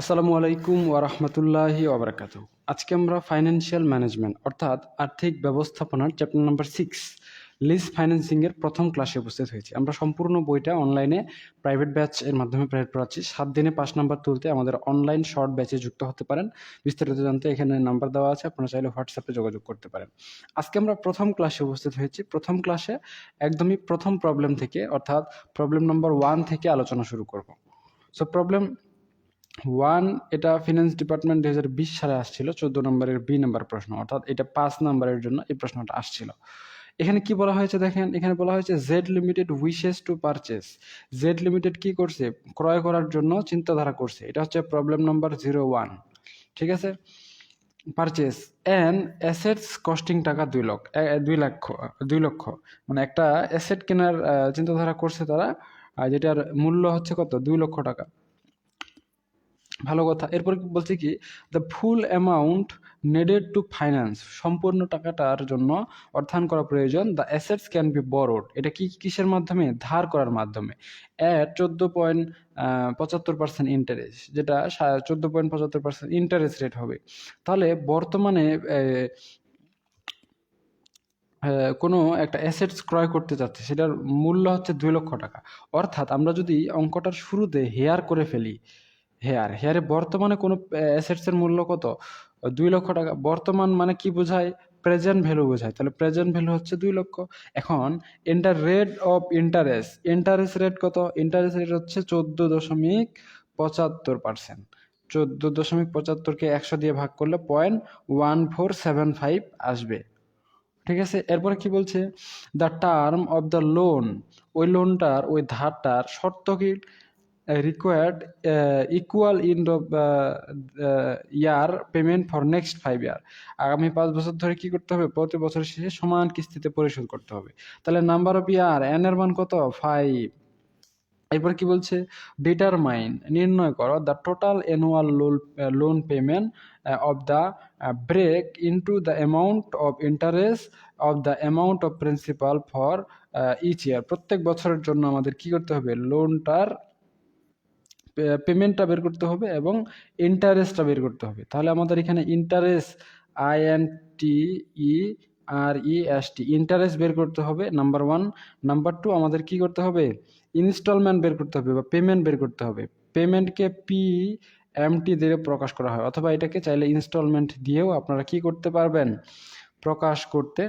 আসসালামু আলাইকুম ওরহমতুল্লাহি ওবরাকাত আজকে আমরা ফাইন্যান্সিয়াল ম্যানেজমেন্ট অর্থাৎ আর্থিক ব্যবস্থাপনার chapter number six lease financing এর প্রথম ক্লাসে উপস্থিত হয়েছি। আমরা সম্পূর্ণ বইটা অনলাইনে প্রাইভেট ব্যাচ এর মাধ্যমে প্রাইভেট পড়াচ্ছি সাত দিনে পাঁচ নাম্বার তুলতে আমাদের অনলাইন শর্ট ব্যাচে যুক্ত হতে পারেন। বিস্তারিত জানতে এখানে নাম্বার দেওয়া আছে, আপনারা চাইলে হোয়াটসঅ্যাপে যোগাযোগ করতে পারেন। আজকে আমরা প্রথম ক্লাসে উপস্থিত হয়েছি। প্রথম ক্লাসে একদমই প্রথম প্রবলেম থেকে, অর্থাৎ প্রবলেম নম্বর ওয়ান থেকে আলোচনা শুরু করব। সো প্রবলেম ওয়ান এটা ফিনান্স ডিপার্টমেন্ট দুই হাজার বিশ সালে আসছিল, চোদ্দ নম্বরের বি নাম্বার প্রশ্ন, অর্থাৎ এটা পাঁচ নম্বরের জন্য এই প্রশ্নটা আসছিল। এখানে কি বলা হয়েছে দেখেন, এখানে বলা হয়েছে Z limited wishes to purchase Z limited কি করছে? ক্রয় করার জন্য চিন্তাধারা করছে। এটা হচ্ছে প্রবলেম নম্বর জিরো ওয়ান ঠিক আছে? পারচেস অ্যান্ড অ্যাসেটস কস্টিং টাকা দুই লক্ষ দুই লক্ষ দুই লক্ষ। মানে একটা অ্যাসেট কেনার চিন্তাধারা করছে তারা যেটার মূল্য হচ্ছে কত? দুই লক্ষ টাকা। ভালো কথা। এরপর বলছে কি the full amount needed to finance সম্পূর্ণ টাকাটার জন্য অর্থায়ন করা প্রয়োজন। The assets can be borrowed এটা কি কিসের মাধ্যমে? ধার করার মাধ্যমে। অ্যাট চোদ্দ পয়েন্ট পঁচাত্তর পার্সেন্ট ইন্টারেস্ট যেটা চোদ্দ পয়েন্ট পঁচাত্তর পার্সেন্ট ইন্টারেস্ট রেট হবে। তাহলে বর্তমানে কোনো একটা অ্যাসেটস ক্রয় করতে চাচ্ছে সেটার মূল্য হচ্ছে দুই লক্ষ টাকা। অর্থাৎ আমরা যদি অঙ্কটার শুরুতে হেয়ার করে ফেলি হেয়ার হেয়ারে বর্তমানে কোনো অ্যাসেটসের মূল্য কত? দুই লক্ষ টাকা। বর্তমান মানে কি বোঝায়? প্রেজেন্ট ভ্যালু বোঝায়। তাহলে প্রেজেন্ট ভ্যালু হচ্ছে দুই লক্ষ। এখন inter rate of interest interest rate কত? ইন্টারেস্ট রেট হচ্ছে চোদ্দ দশমিক পঁচাত্তর পার্সেন্ট চোদ্দ দশমিক পঁচাত্তরকে একশো দিয়ে ভাগ করলে point one four seven five আসবে। ঠিক আছে? এরপরে কি বলছে? The term of the loan ওই লোনটার ওই ধারটার শর্ত কি? Required equal in year payment for next five year আগামী পাঁচ বছর ধরে কি করতে হবে? প্রতি বছর শেষে সমান কিস্তিতে পরিশোধ করতে হবে। তাহলে নাম্বার অফ ইয়ার এন এর মান কত? ফাইভ এরপর কি বলছে? ডিটারমাইন নির্ণয় করো the total annual loan loan payment of the break into the amount of interest of the amount of principal for each year প্রত্যেক বছরের জন্য আমাদের কি করতে হবে? লোনটার পেমেন্টটা বের করতে হবে এবং ইন্টারেস্টটা বের করতে হবে। তাহলে আমাদের এখানে interest I N T E R E S T interest বের করতে হবে নাম্বার ওয়ান নাম্বার টু আমাদের কি করতে হবে? ইনস্টলমেন্ট বের করতে হবে বা পেমেন্ট বের করতে হবে। পেমেন্টকে পি এমটি দিয়ে প্রকাশ করা হয়, অথবা এটাকে চাইলে ইনস্টলমেন্ট দিয়েও আপনারা কি করতে পারবেন? প্রকাশ করতে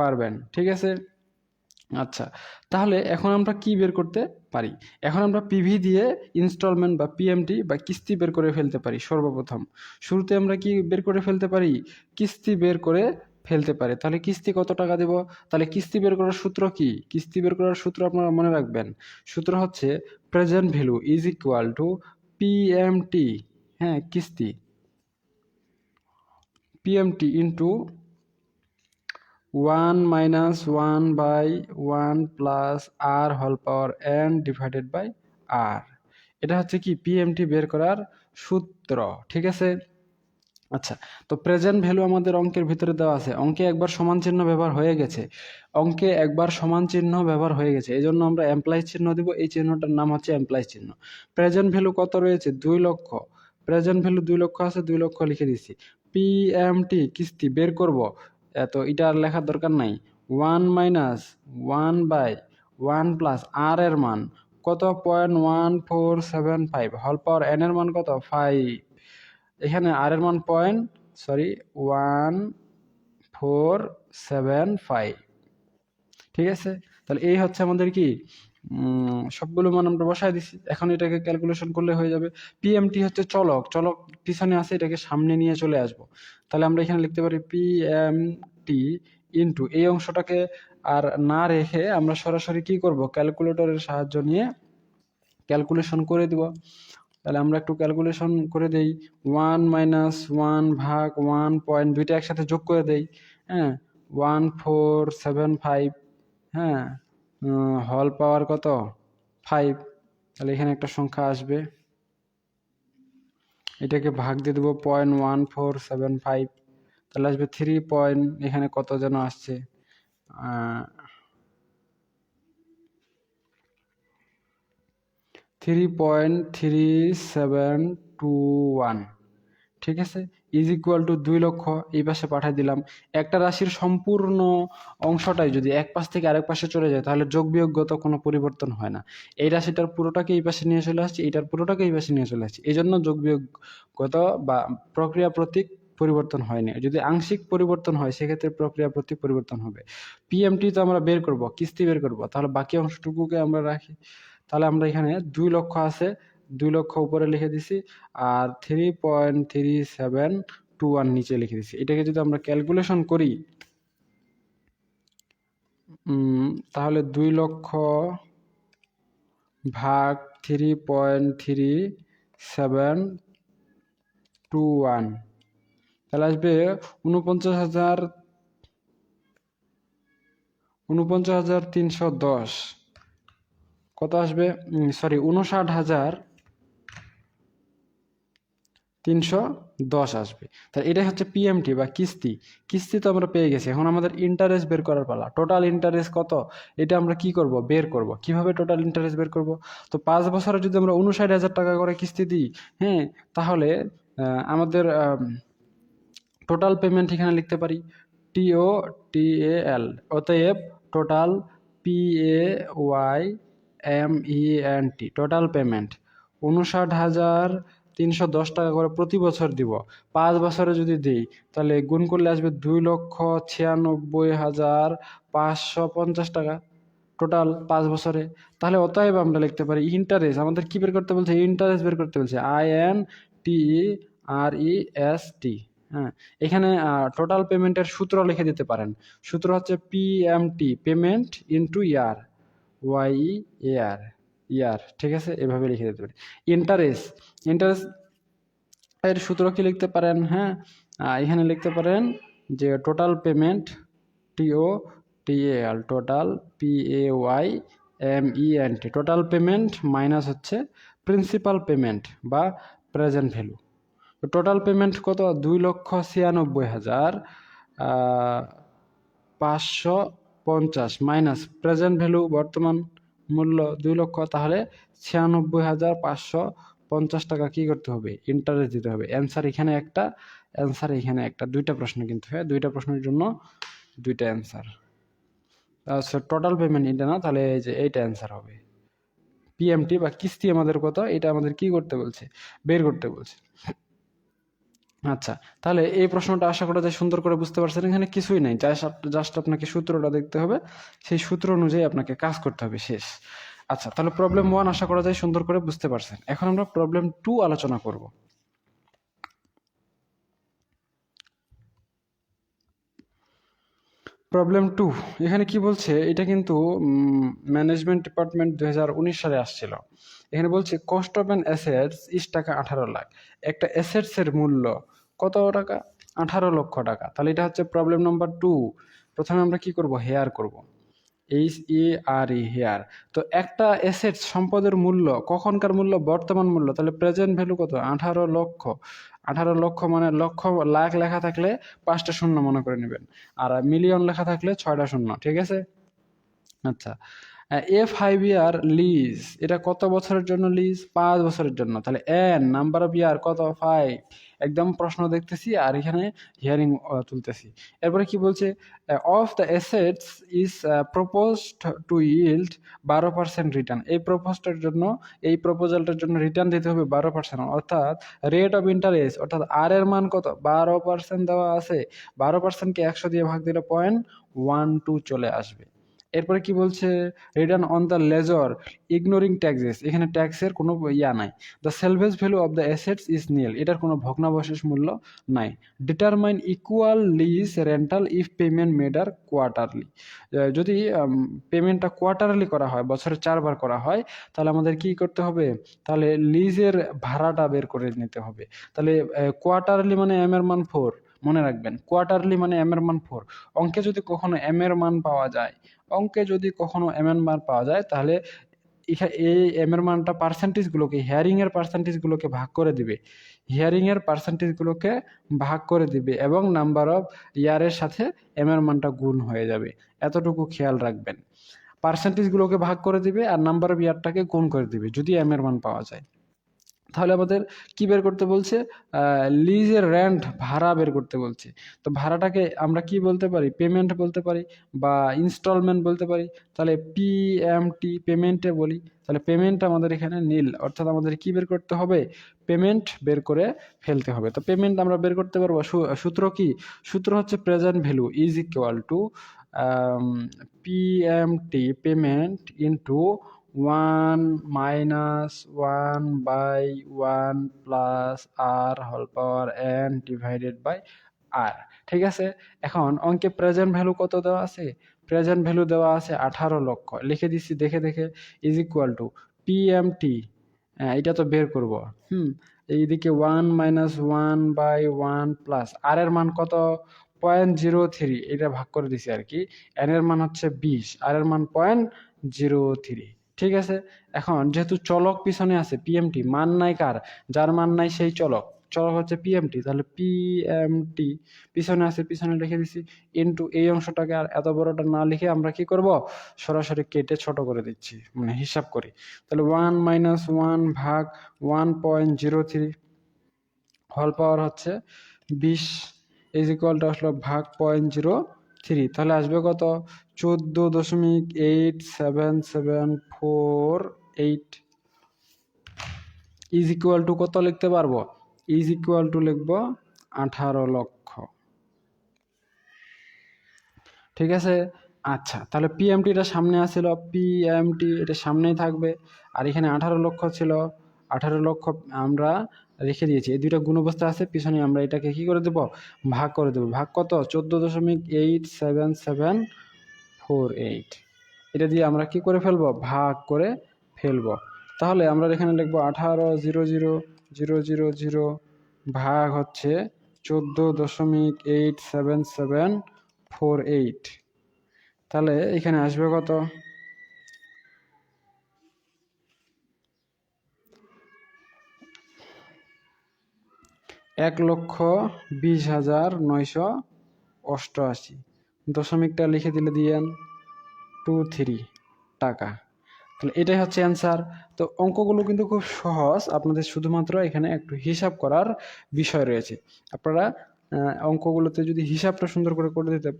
পারবেন, ঠিক আছে? আচ্ছা তাহলে এখন আমরা কি বের করতে পারি? এখন আমরা পিভি দিয়ে ইনস্টলমেন্ট বা পিএমটি বা কিস্তি বের করে ফেলতে পারি সর্বপ্রথম। শুরুতে আমরা কি বের করে ফেলতে পারি? কিস্তি বের করে ফেলতে পারে। তাহলে কিস্তি কত টাকা দেব? তাহলে কিস্তি বের করার সূত্র কি? কিস্তি বের করার সূত্র আপনারা মনে রাখবেন। সূত্র হচ্ছে present value is equal to PMT হ্যাঁ কিস্তি। PMT into one minus one by one plus R whole power N divided by R এটা হচ্ছে কি পিএমটি বের করার সূত্র, ঠিক আছে? আচ্ছা তো প্রেজেন্ট ভ্যালু আমাদের অঙ্কের ভিতরে দেওয়া আছে। অঙ্কে একবার সমান চিহ্ন ব্যবহার হয়ে গেছে। অঙ্কে একবার সমান চিহ্ন ব্যবহার হয়ে গেছে। এই জন্য আমরা এমপ্লয় চিহ্ন দিব। এই চিহ্নটার নাম হচ্ছে এমপ্লয় চিহ্ন। প্রেজেন্ট ভ্যালু কত রয়েছে? দুই লক্ষ। প্রেজেন্ট ভ্যালু দুই লক্ষ আছে, দুই লক্ষ লিখে দিছি। পিএমটি কিস্তি বের করব। এত এটা আর লেখার দরকার নাই। One minus one by one plus R এর মান কত? Point one four seven five. Whole power N এর মান কত? ফাইভ। এখানে আর এর মান point, sorry, one four seven five. ঠিক আছে? তাহলে এই হচ্ছে আমাদের কি? সবগুলো মান আমরা বসায় দিছি। এখন এটাকে ক্যালকুলেশন করলে হয়ে যাবে। পিএমটি হচ্ছে চলক। চলক পিছনে আছে, এটাকে সামনে নিয়ে চলে আসব। তাহলে আমরা এখানে লিখতে পারি পিএমটি ইনটু এই অংশটাকে আর না রেখে আমরা সরাসরি কি করব? ক্যালকুলেটরের সাহায্য নিয়ে ক্যালকুলেশন করে দিব। তাহলে আমরা একটু ক্যালকুলেশন করে দেই। ওয়ান মাইনাস ওয়ান ভাগ ওয়ান পয়েন্ট দুইটা একসাথে যোগ করে দেই। হ্যাঁ? ওয়ান ফোর সেভেন ফাইভ হ্যাঁ? হল পাওয়ার কত? ফাইভ তাহলে এখানে একটা সংখ্যা আসবে। এটাকে ভাগ দিয়ে দেবো point one four seven five তাহলে আসবে থ্রি পয়েন্ট এখানে কত যেন আসছে? Three point three seven two one ঠিক আছে? ইজ ইকুয়াল টু দুই লক্ষ, এই পাশে পাঠিয়ে দিলাম। একটা রাশির সম্পূর্ণ অংশটাই যদি এক পাশ থেকে আরেক পাশে চলে যায়, তাহলে যোগ বিয়োগগত কোনো পরিবর্তন হয় না। এই রাশিটার পুরোটাকে এই পাশে নিয়ে চলে আসছে এইটার পুরোটাকে এই পাশে নিয়ে চলে আসছে। এই জন্য যোগ বিয়োগগত বা প্রক্রিয়া প্রতীক পরিবর্তন হয়নি। যদি আংশিক পরিবর্তন হয়, সেক্ষেত্রে প্রক্রিয়া প্রতি পরিবর্তন হবে পিএমটি তো আমরা বের করব, কিস্তি বের করব। তাহলে বাকি অংশটুকুকে আমরা রাখি। তাহলে আমরা এখানে দুই লক্ষ আছে, দুই লক্ষ উপরে লিখে দিছি আর three point three seven two one নিচে লিখে দিছি। এটাকে যদি আমরা ক্যালকুলেশন করি তাহলে দুই লক্ষ ভাগ three point three seven two one তাহলে আসবে উনপঞ্চাশ হাজার উনপঞ্চাশ হাজার তিনশো দশ। কত আসবে? সরি উনষাট হাজার তিনশো দশ আসবে। তাহলে এটাই হচ্ছে পিএমটি বা কিস্তি। কিস্তি তো আমরা পেয়ে গেছি। এখন আমাদের ইন্টারেস্ট বের করার পালা। টোটাল ইন্টারেস্ট কত? এটা আমরা কি করব? বের করব। কীভাবে টোটাল ইন্টারেস্ট বের করব? তো পাঁচ বছরে যদি আমরা উনষাট হাজার টাকা করে কিস্তি দিই হ্যাঁ তাহলে আমাদের টোটাল পেমেন্ট এখানে লিখতে পারি টিও টি এ এল অতএব total P A Y M E N T total payment উনষাট হাজার তিনশো দশ টাকা করে প্রতি বছর দিব। পাঁচ বছরে যদি দিই, তাহলে গুণ করলে আসবে দুই লক্ষ ছিয়ানব্বই হাজার পাঁচশো পঞ্চাশ টাকা টোটাল পাঁচ বছরে। তাহলে অতএব আমরা লিখতে পারি ইন্টারেস্ট আমাদের কি বের করতে বলছে? ইন্টারেস্ট বের করতে বলছে I N T R E S T হ্যাঁ এখানে টোটাল পেমেন্টের সূত্র লিখে দিতে পারেন। সূত্র হচ্ছে PMT payment into year Y year year ঠিক আছে? এভাবে লিখে দিতে পারি। ইন্টারেস্ট ইন্টারেস্ট এর সূত্র কি লিখতে পারেন? হ্যাঁ এখানে লিখতে পারেন যে total payment T O T L total P A Y M E N T total payment minus হচ্ছে প্রিন্সিপাল পেমেন্ট বা প্রেজেন্ট ভ্যালু টোটাল পেমেন্ট কত? দুই লক্ষ ছিয়ানব্বই হাজার পাঁচশো পঞ্চাশ মাইনাস প্রেজেন্ট ভ্যালু বর্তমান মূল্য দুই লক্ষ, তাহলে ছিয়ানব্বই হাজার পাঁচশো পঞ্চাশ টাকা কি করতে হবে? ইন্টারেস্ট দিতে হবে। অ্যান্সার এখানে একটা অ্যান্সার এখানে একটা। দুইটা প্রশ্ন কিন্তু হ্যাঁ দুইটা প্রশ্নের জন্য দুইটা অ্যান্সার টোটাল পেমেন্ট এটা না, তাহলে এই যে এইটা অ্যান্সার হবে। পিএমটি বা কিস্তি আমাদের কত? এটা আমাদের কি করতে বলছে? বের করতে বলছে। আচ্ছা তাহলে এই প্রশ্নটা আশা করা যায় সুন্দর করে বুঝতে পারছেন। এখানে কিছুই নাই জাস্ট আপনাকে সূত্রটা দেখতে হবে। সেই সূত্র অনুযায়ী আপনাকে কাজ করতে হবে, শেষ। আচ্ছা তাহলে প্রবলেম ওয়ান আশা করা যায় সুন্দর করে বুঝতে পারছেন। এখন আমরা প্রবলেম টু আলোচনা করব। প্রবলেম টু এখানে কি বলছে? এটা কিন্তু ম্যানেজমেন্ট ডিপার্টমেন্ট দুই হাজার উনিশ সালে আসছিল। এখানে বলছে cost of an assets is টাকা আঠারো লাখ। একটা অ্যাসেটসের মূল্য কত টাকা? আঠারো লক্ষ টাকা। তাহলে এটা হচ্ছে প্রবলেম নাম্বার টু প্রথমে আমরা কি করব? হেয়ার করব। এইচ ই আর ই হেয়ার তো একটা অ্যাসেট সম্পদের মূল্য, কখনকার মূল্য, বর্তমান মূল্য, তাহলে প্রেজেন্ট ভ্যালু কত? আঠারো লক্ষ। আঠারো লক্ষ মানে লক্ষ, লাখ লেখা থাকলে পাঁচটা শূন্য মনে করে নেবেন। আর মিলিয়ন লেখা থাকলে ছয়টা শূন্য, ঠিক আছে? আচ্ছা। এ ফাইভ ইয়ার লিজ এটা কত বছরের জন্য লিজ পাঁচ বছরের জন্য। তাহলে এন নাম্বার অফ ইয়ার কত? ফাইভ একদম প্রশ্ন দেখতেছি আর এখানে হিয়ারিং তুলতেছি। এরপরে কি বলছে? Of the assets is proposed to yield বারো পার্সেন্ট রিটার্ন এই প্রপোজটার জন্য, এই প্রপোজালটার জন্য রিটার্ন দিতে হবে বারো পার্সেন্ট অর্থাৎ রেট অফ ইন্টারেস্ট অর্থাৎ আর এর মান কত? বারো পার্সেন্ট দেওয়া আছে। বারো পার্সেন্টকে একশো দিয়ে ভাগ দিলে পয়েন্ট ওয়ান টু চলে আসবে। এরপরে কি বলছে? Return on the lessor ignoring taxes এখানে ট্যাক্সের কোনো ইয়া নাই। The salvage value of the assets is nil এটার কোনো ভগ্নাবশেষ মূল্য নাই। Determine equal lease rental if payment made are quarterly যদি পেমেন্টটা কোয়ার্টারলি করা হয়, বছরে চারবার করা হয়, তাহলে আমাদের কি করতে হবে? তাহলে লিজের ভাড়াটা বের করে নিতে হবে। তাহলে কোয়ার্টারলি মানে এম এর মান ফোর মনে রাখবেন কোয়ার্টারলি মানে এম এর মান ফোর অঙ্কে যদি কখনো এম এর মান পাওয়া যায় অঙ্কে যদি কখনো এর মান পাওয়া যায়, তাহলে এই এম এর মানটা পার্সেন্টেজগুলোকে হিয়ারিং এর পার্সেন্টেজগুলোকে ভাগ করে দিবে। হিয়ারিং এর পার্সেন্টেজগুলোকে ভাগ করে দিবে এবং নাম্বার অফ ইয়ারের সাথে এম এর মানটা গুণ হয়ে যাবে। এতটুকু খেয়াল রাখবেন। পার্সেন্টেজগুলোকে ভাগ করে দিবে আর নাম্বার অফ ইয়ারটাকে গুণ করে দিবে, যদি এম এর মান পাওয়া যায়। তাহলে আমাদের কি বের করতে বলছে? লিজের র্যান্ট ভাড়া বের করতে বলছে। তো ভাড়াটাকে আমরা কি বলতে পারি? পেমেন্ট বলতে পারি বা ইনস্টলমেন্ট বলতে পারি? তাহলে পিএমটি পেমেন্টে বলি। তাহলে পেমেন্ট আমাদের এখানে নীল অর্থাৎ আমাদের কি বের করতে হবে? পেমেন্ট বের করে ফেলতে হবে। তো পেমেন্ট আমরা বের করতে পারব। সূত্র কি? সূত্র হচ্ছে present value is equal to PMT payment into one minus one by one plus R whole power N divided by R ঠিক আছে? এখন অঙ্কে প্রেজেন্ট ভ্যালু কত দেওয়া আছে? প্রেজেন্ট ভ্যালু দেওয়া আছে আঠারো লক্ষ। লিখে দিচ্ছি দেখে দেখে। ইজ ইকুয়াল টু পিএমটি এটা তো বের করব। হুম, এইদিকে one minus one by one plus R এর মান কত? পয়েন্ট জিরো থ্রি এটা ভাগ করে দিছি আর কি। এন এর মান হচ্ছে বিশ। আর এর মান পয়েন্ট জিরো থ্রি ঠিক আছে? এখন যেহেতু চলক পিছনে আছে পিএমটি মান নাই কার? যার মান নাই সেই চলক। চলক হচ্ছে পিএমটি তাহলে পিএমটি পিছনে আছে, পিছনে লিখে দিছি ইনটু এই অংশটাকে আর এত বড়টা না লিখে আমরা কি করব? সরাসরি কেটে ছোট করে দিচ্ছি মানে হিসাব করি। তাহলে ওয়ান মাইনাস ওয়ান ভাগ one point zero three whole power হচ্ছে বিশ ইজ ইকুয়ালটা আসলো ভাগ পয়েন্ট জিরো থ্রি, তাহলে আসবে কত? চোদ্দ দশমিক eight seven seven four eight. Is equal to কত লিখতে পারব? ইজ ইকুয়াল টু লিখব আঠারো লক্ষ। ঠিক আছে? আচ্ছা তাহলে পিএমটিটা সামনে আসছিল। পিএমটি এটা সামনেই থাকবে। আর এখানে আঠারো লক্ষ ছিল। আঠারো লক্ষ আমরা রেখে দিয়েছি। এই দুইটা গুণ অবস্থা আছে, পিছনে আমরা এটাকে কি করে দেব? ভাগ করে দেবো। ভাগ কত? চোদ্দ দশমিক eight seven seven four eight. এটা দিয়ে আমরা কি করে ফেলব? ভাগ করে ফেলব। তাহলে আমরা এখানে লিখব আঠারো zero zero zero zero zero ভাগ হচ্ছে চোদ্দ দশমিক eight seven seven four eight. তাহলে এখানে আসবে কত? এক লক্ষ বিশ হাজার নয়শো অষ্টআশি। দশমিকটা লিখে দিলে দিয়েন টু থ্রি টাকা। তাহলে এটাই হচ্ছে অ্যান্সার। তো অঙ্কগুলো কিন্তু খুব সহজ। আপনাদের শুধুমাত্র এখানে একটু হিসাব করার বিষয় রয়েছে। আপনারা অঙ্কগুলোতে যদি হিসাবটা সুন্দর করে করে দিতে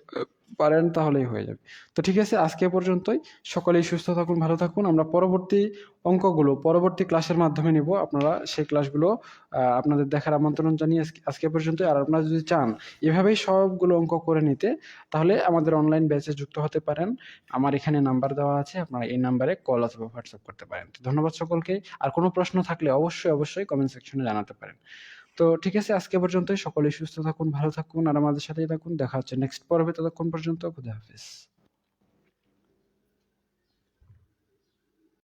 পারেন তাহলেই হয়ে যাবে। তো ঠিক আছে, আজকে পর্যন্তই। সকলেই সুস্থ থাকুন, ভালো থাকুন। আমরা পরবর্তী অঙ্কগুলো, পরবর্তী ক্লাসের মাধ্যমে নিব। আপনারা সেই ক্লাসগুলো আপনাদের দেখার আমন্ত্রণ জানিয়ে আজকে- পর্যন্ত আর আপনারা যদি চান এভাবেই সবগুলো অঙ্ক করে নিতে, তাহলে আমাদের অনলাইন ব্যাচে যুক্ত হতে পারেন। আমার এখানে নাম্বার দেওয়া আছে, আপনারা এই নাম্বারে কল অথবা হোয়াটসঅ্যাপ করতে পারেন। তো ধন্যবাদ সকলকে। আর কোনো প্রশ্ন থাকলে অবশ্যই অবশ্যই কমেন্ট সেকশনে জানাতে পারেন। তো ঠিক আছে, আজকে পর্যন্তই। সকলে সুস্থ থাকুন, ভালো থাকুন, আর আমাদের সাথেই থাকুন। দেখা হচ্ছে নেক্সট পর্বে। ততক্ষণ পর্যন্ত খুদা হাফিজ।